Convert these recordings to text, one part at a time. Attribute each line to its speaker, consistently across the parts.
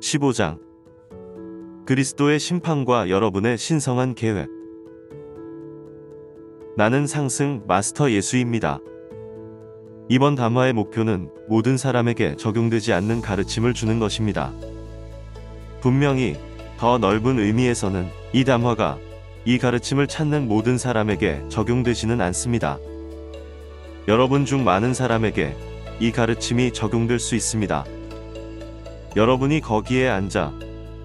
Speaker 1: 15장 그리스도의 심판과 여러분의 신성한 계획 나는 상승 마스터 예수입니다. 이번 담화의 목표는 모든 사람에게 적용되지 않는 가르침을 주는 것입니다. 분명히 더 넓은 의미에서는 이 담화가 이 가르침을 찾는 모든 사람에게 적용되지는 않습니다. 여러분 중 많은 사람에게 이 가르침이 적용될 수 있습니다. 여러분이 거기에 앉아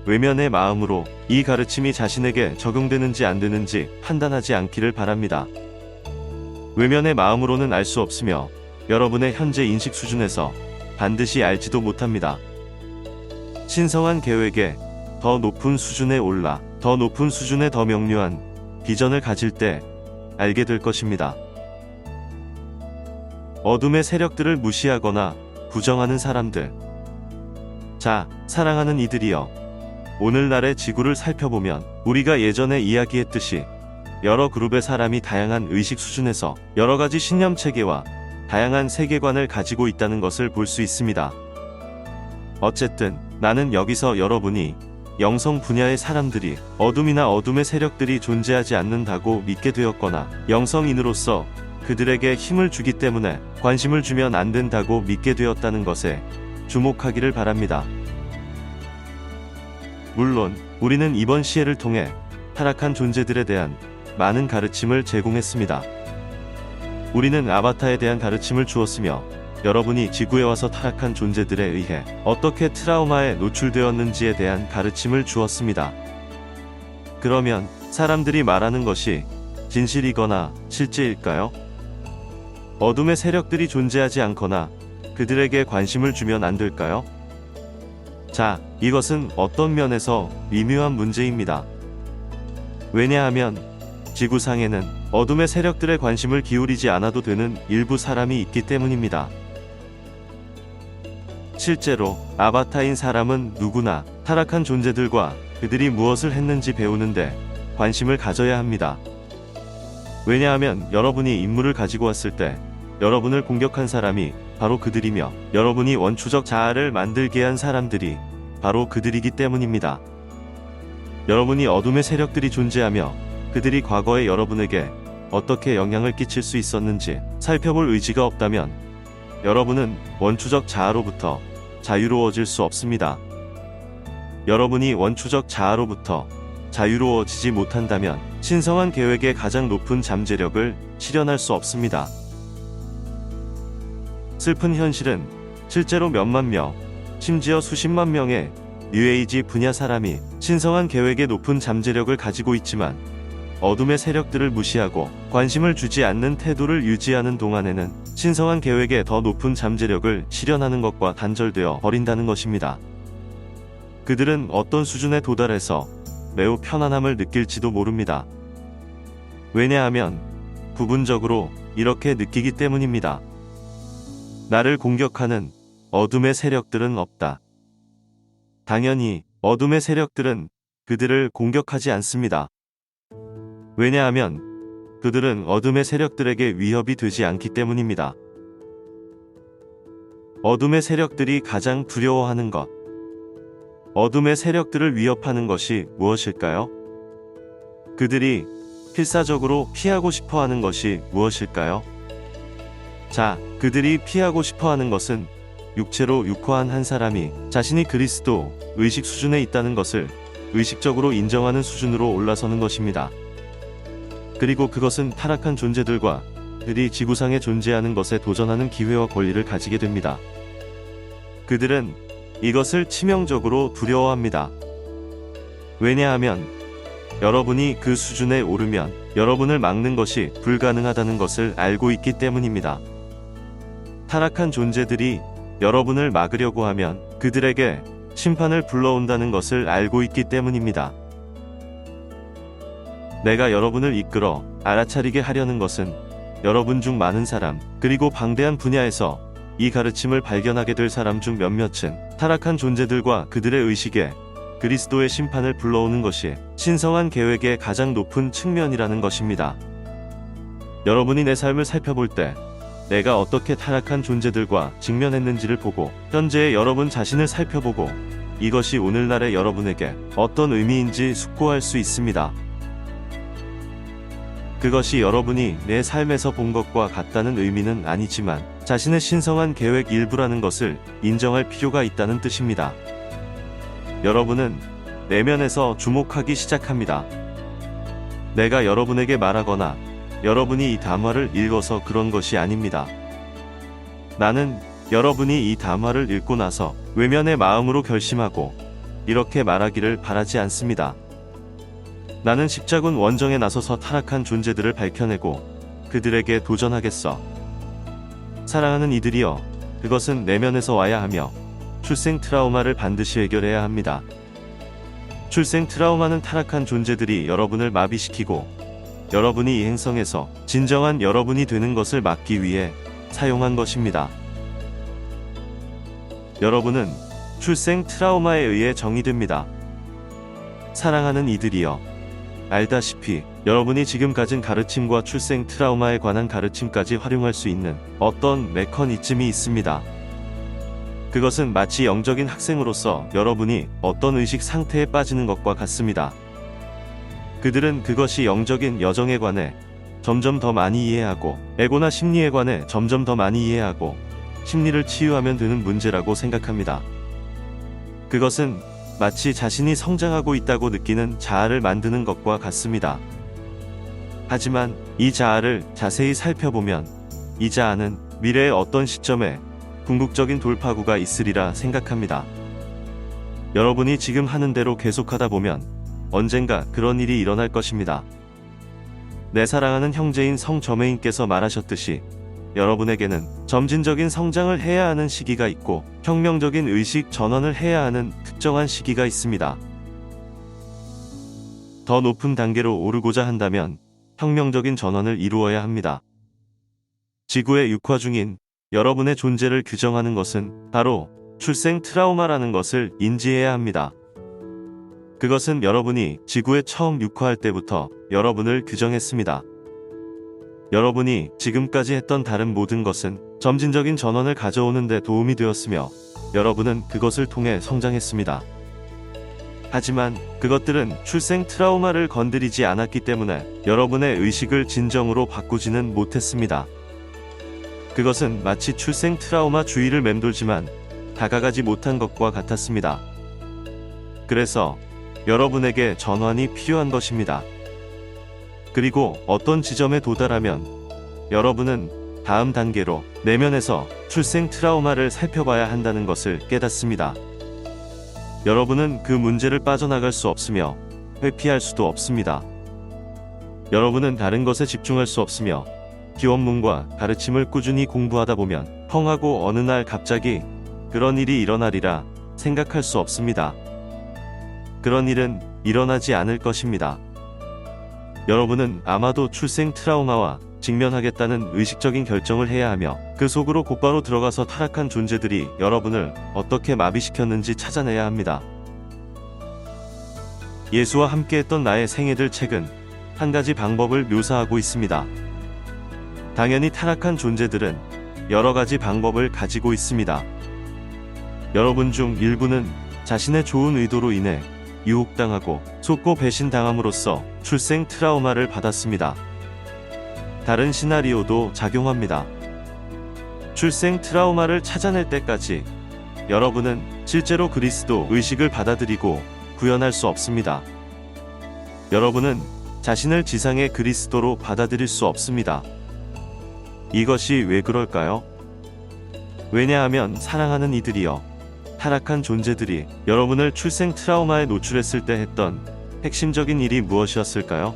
Speaker 1: 외면의 마음으로 이 가르침이 자신에게 적용되는지 안 되는지 판단하지 않기를 바랍니다. 외면의 마음으로는 알 수 없으며 여러분의 현재 인식 수준에서 반드시 알지도 못합니다. 신성한 계획에 더 높은 수준에 올라 더 높은 수준의 더 명료한 비전을 가질 때 알게 될 것입니다. 어둠의 세력들을 무시하거나 부정하는 사람들. 자, 사랑하는 이들이여. 오늘날의 지구를 살펴보면 우리가 예전에 이야기했듯이 여러 그룹의 사람이 다양한 의식 수준에서 여러 가지 신념 체계와 다양한 세계관을 가지고 있다는 것을 볼 수 있습니다. 어쨌든 나는 여기서 여러분이 영성 분야의 사람들이 어둠이나 어둠의 세력들이 존재하지 않는다고 믿게 되었거나 영성인으로서 그들에게 힘을 주기 때문에 관심을 주면 안 된다고 믿게 되었다는 것에 주목하기를 바랍니다. 물론 우리는 이번 시해를 통해 타락한 존재들에 대한 많은 가르침을 제공했습니다. 우리는 아바타에 대한 가르침을 주었으며 여러분이 지구에 와서 타락한 존재들에 의해 어떻게 트라우마에 노출되었는지에 대한 가르침을 주었습니다. 그러면 사람들이 말하는 것이 진실이거나 실제일까요? 어둠의 세력들이 존재하지 않거나 그들에게 관심을 주면 안 될까요? 자, 이것은 어떤 면에서 미묘한 문제입니다. 왜냐하면 지구상에는 어둠의 세력들의 관심을 기울이지 않아도 되는 일부 사람이 있기 때문입니다. 실제로 아바타인 사람은 누구나 타락한 존재들과 그들이 무엇을 했는지 배우는데 관심을 가져야 합니다. 왜냐하면 여러분이 임무를 가지고 왔을 때 여러분을 공격한 사람이 바로 그들이며 여러분이 원초적 자아를 만들게 한 사람들이 바로 그들이기 때문입니다. 여러분이 어둠의 세력들이 존재하며 그들이 과거에 여러분에게 어떻게 영향을 끼칠 수 있었는지 살펴볼 의지가 없다면 여러분은 원초적 자아로부터 자유로워질 수 없습니다. 여러분이 원초적 자아로부터 자유로워지지 못한다면 신성한 계획의 가장 높은 잠재력을 실현할 수 없습니다. 슬픈 현실은 실제로 몇만 명, 심지어 수십만 명의 뉴에이지 분야 사람이 신성한 계획의 높은 잠재력을 가지고 있지만 어둠의 세력들을 무시하고 관심을 주지 않는 태도를 유지하는 동안에는 신성한 계획의 더 높은 잠재력을 실현하는 것과 단절되어 버린다는 것입니다. 그들은 어떤 수준에 도달해서 매우 편안함을 느낄지도 모릅니다. 왜냐하면 부분적으로 이렇게 느끼기 때문입니다. 나를 공격하는 어둠의 세력들은 없다. 당연히 어둠의 세력들은 그들을 공격하지 않습니다. 왜냐하면 그들은 어둠의 세력들에게 위협이 되지 않기 때문입니다. 어둠의 세력들이 가장 두려워하는 것. 어둠의 세력들을 위협하는 것이 무엇일까요? 그들이 필사적으로 피하고 싶어 하는 것이 무엇일까요? 자, 그들이 피하고 싶어 하는 것은 육체로 육화한 한 사람이 자신이 그리스도 의식 수준에 있다는 것을 의식적으로 인정하는 수준으로 올라서는 것입니다. 그리고 그것은 타락한 존재들과 그들이 지구상에 존재하는 것에 도전하는 기회와 권리를 가지게 됩니다. 그들은 이것을 치명적으로 두려워합니다. 왜냐하면 여러분이 그 수준에 오르면 여러분을 막는 것이 불가능하다는 것을 알고 있기 때문입니다. 타락한 존재들이 여러분을 막으려고 하면 그들에게 심판을 불러온다는 것을 알고 있기 때문입니다. 내가 여러분을 이끌어 알아차리게 하려는 것은 여러분 중 많은 사람, 그리고 방대한 분야에서 이 가르침을 발견하게 될 사람 중 몇몇은 타락한 존재들과 그들의 의식에 그리스도의 심판을 불러오는 것이 신성한 계획의 가장 높은 측면이라는 것입니다. 여러분이 내 삶을 살펴볼 때 내가 어떻게 타락한 존재들과 직면했는지를 보고 현재의 여러분 자신을 살펴보고 이것이 오늘날의 여러분에게 어떤 의미인지 숙고할 수 있습니다. 그것이 여러분이 내 삶에서 본 것과 같다는 의미는 아니지만 자신의 신성한 계획 일부라는 것을 인정할 필요가 있다는 뜻입니다. 여러분은 내면에서 주목하기 시작합니다. 내가 여러분에게 말하거나 여러분이 이 담화를 읽어서 그런 것이 아닙니다. 나는 여러분이 이 담화를 읽고 나서 외면의 마음으로 결심하고 이렇게 말하기를 바라지 않습니다. 나는 십자군 원정에 나서서 타락한 존재들을 밝혀내고 그들에게 도전하겠어. 사랑하는 이들이여, 그것은 내면에서 와야 하며 출생 트라우마를 반드시 해결해야 합니다. 출생 트라우마는 타락한 존재들이 여러분을 마비시키고 여러분이 이 행성에서 진정한 여러분이 되는 것을 막기 위해 사용한 것입니다. 여러분은 출생 트라우마에 의해 정의됩니다. 사랑하는 이들이여, 알다시피 여러분이 지금 가진 가르침과 출생 트라우마에 관한 가르침까지 활용할 수 있는 어떤 메커니즘이 있습니다. 그것은 마치 영적인 학생으로서 여러분이 어떤 의식 상태에 빠지는 것과 같습니다. 그들은 그것이 영적인 여정에 관해 점점 더 많이 이해하고 에고나 심리에 관해 점점 더 많이 이해하고 심리를 치유하면 되는 문제라고 생각합니다. 그것은 마치 자신이 성장하고 있다고 느끼는 자아를 만드는 것과 같습니다. 하지만 이 자아를 자세히 살펴보면 이 자아는 미래의 어떤 시점에 궁극적인 돌파구가 있으리라 생각합니다. 여러분이 지금 하는 대로 계속하다 보면 언젠가 그런 일이 일어날 것입니다. 내 사랑하는 형제인 성저메인께서 말하셨듯이 여러분에게는 점진적인 성장을 해야 하는 시기가 있고 혁명적인 의식 전환을 해야 하는 특정한 시기가 있습니다. 더 높은 단계로 오르고자 한다면 혁명적인 전환을 이루어야 합니다. 지구의 육화 중인 여러분의 존재를 규정하는 것은 바로 출생 트라우마라는 것을 인지해야 합니다. 그것은 여러분이 지구에 처음 육화할 때부터 여러분을 규정했습니다. 여러분이 지금까지 했던 다른 모든 것은 점진적인 전원을 가져오는 데 도움이 되었으며 여러분은 그것을 통해 성장했습니다. 하지만 그것들은 출생 트라우마를 건드리지 않았기 때문에 여러분의 의식을 진정으로 바꾸지는 못했습니다. 그것은 마치 출생 트라우마 주의를 맴돌지만 다가가지 못한 것과 같았습니다. 그래서 여러분에게 전환이 필요한 것입니다. 그리고 어떤 지점에 도달하면 여러분은 다음 단계로 내면에서 출생 트라우마를 살펴봐야 한다는 것을 깨닫습니다. 여러분은 그 문제를 빠져나갈 수 없으며 회피할 수도 없습니다. 여러분은 다른 것에 집중할 수 없으며 기원문과 가르침을 꾸준히 공부하다 보면 펑하고 어느 날 갑자기 그런 일이 일어나리라 생각할 수 없습니다. 그런 일은 일어나지 않을 것입니다. 여러분은 아마도 출생 트라우마와 직면하겠다는 의식적인 결정을 해야 하며 그 속으로 곧바로 들어가서 타락한 존재들이 여러분을 어떻게 마비시켰는지 찾아내야 합니다. 예수와 함께했던 나의 생애들 책은 한 가지 방법을 묘사하고 있습니다. 당연히 타락한 존재들은 여러 가지 방법을 가지고 있습니다. 여러분 중 일부는 자신의 좋은 의도로 인해 유혹당하고 속고 배신당함으로써 출생 트라우마를 받았습니다. 다른 시나리오도 작용합니다. 출생 트라우마를 찾아낼 때까지 여러분은 실제로 그리스도 의식을 받아들이고 구현할 수 없습니다. 여러분은 자신을 지상의 그리스도로 받아들일 수 없습니다. 이것이 왜 그럴까요? 왜냐하면 사랑하는 이들이여 타락한 존재들이 여러분을 출생 트라우마에 노출했을 때 했던 핵심적인 일이 무엇이었을까요?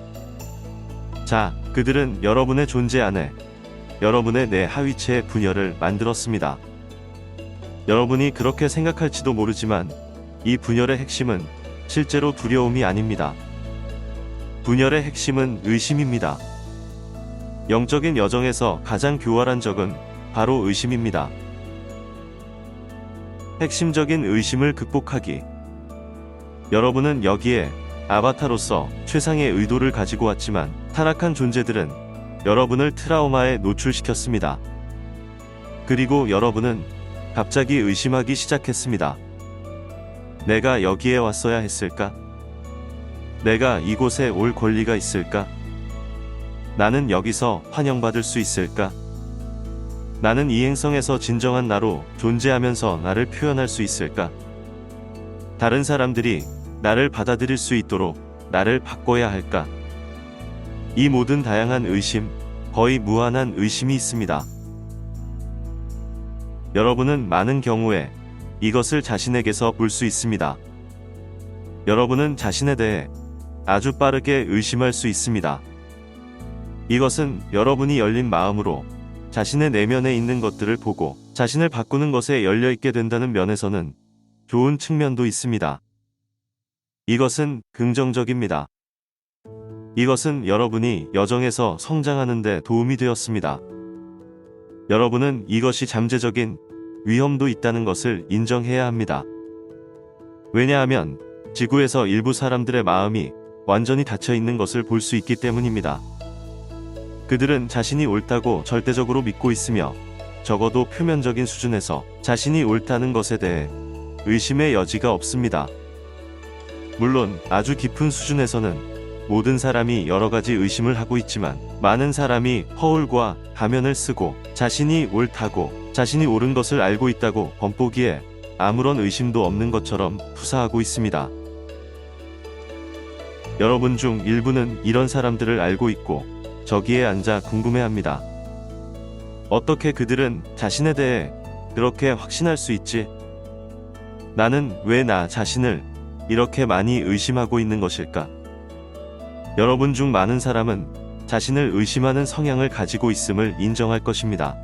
Speaker 1: 자, 그들은 여러분의 존재 안에 여러분의 내 하위체의 분열을 만들었습니다. 여러분이 그렇게 생각할지도 모르지만 이 분열의 핵심은 실제로 두려움이 아닙니다. 분열의 핵심은 의심입니다. 영적인 여정에서 가장 교활한 적은 바로 의심입니다. 핵심적인 의심을 극복하기. 여러분은 여기에 아바타로서 최상의 의도를 가지고 왔지만 타락한 존재들은 여러분을 트라우마에 노출시켰습니다. 그리고 여러분은 갑자기 의심하기 시작했습니다. 내가 여기에 왔어야 했을까? 내가 이곳에 올 권리가 있을까? 나는 여기서 환영받을 수 있을까? 나는 이 행성에서 진정한 나로 존재하면서 나를 표현할 수 있을까? 다른 사람들이 나를 받아들일 수 있도록 나를 바꿔야 할까? 이 모든 다양한 의심, 거의 무한한 의심이 있습니다. 여러분은 많은 경우에 이것을 자신에게서 볼 수 있습니다. 여러분은 자신에 대해 아주 빠르게 의심할 수 있습니다. 이것은 여러분이 열린 마음으로 자신의 내면에 있는 것들을 보고 자신을 바꾸는 것에 열려 있게 된다는 면에서는 좋은 측면도 있습니다. 이것은 긍정적입니다. 이것은 여러분이 여정에서 성장하는 데 도움이 되었습니다. 여러분은 이것이 잠재적인 위험도 있다는 것을 인정해야 합니다. 왜냐하면 지구에서 일부 사람들의 마음이 완전히 닫혀 있는 것을 볼 수 있기 때문입니다. 그들은 자신이 옳다고 절대적으로 믿고 있으며 적어도 표면적인 수준에서 자신이 옳다는 것에 대해 의심의 여지가 없습니다. 물론 아주 깊은 수준에서는 모든 사람이 여러 가지 의심을 하고 있지만 많은 사람이 허울과 가면을 쓰고 자신이 옳다고 자신이 옳은 것을 알고 있다고 범보기에 아무런 의심도 없는 것처럼 투사하고 있습니다. 여러분 중 일부는 이런 사람들을 알고 있고 저기에 앉아 궁금해합니다. 어떻게 그들은 자신에 대해 그렇게 확신할 수 있지? 나는 왜 나 자신을 이렇게 많이 의심하고 있는 것일까? 여러분 중 많은 사람은 자신을 의심하는 성향을 가지고 있음을 인정할 것입니다.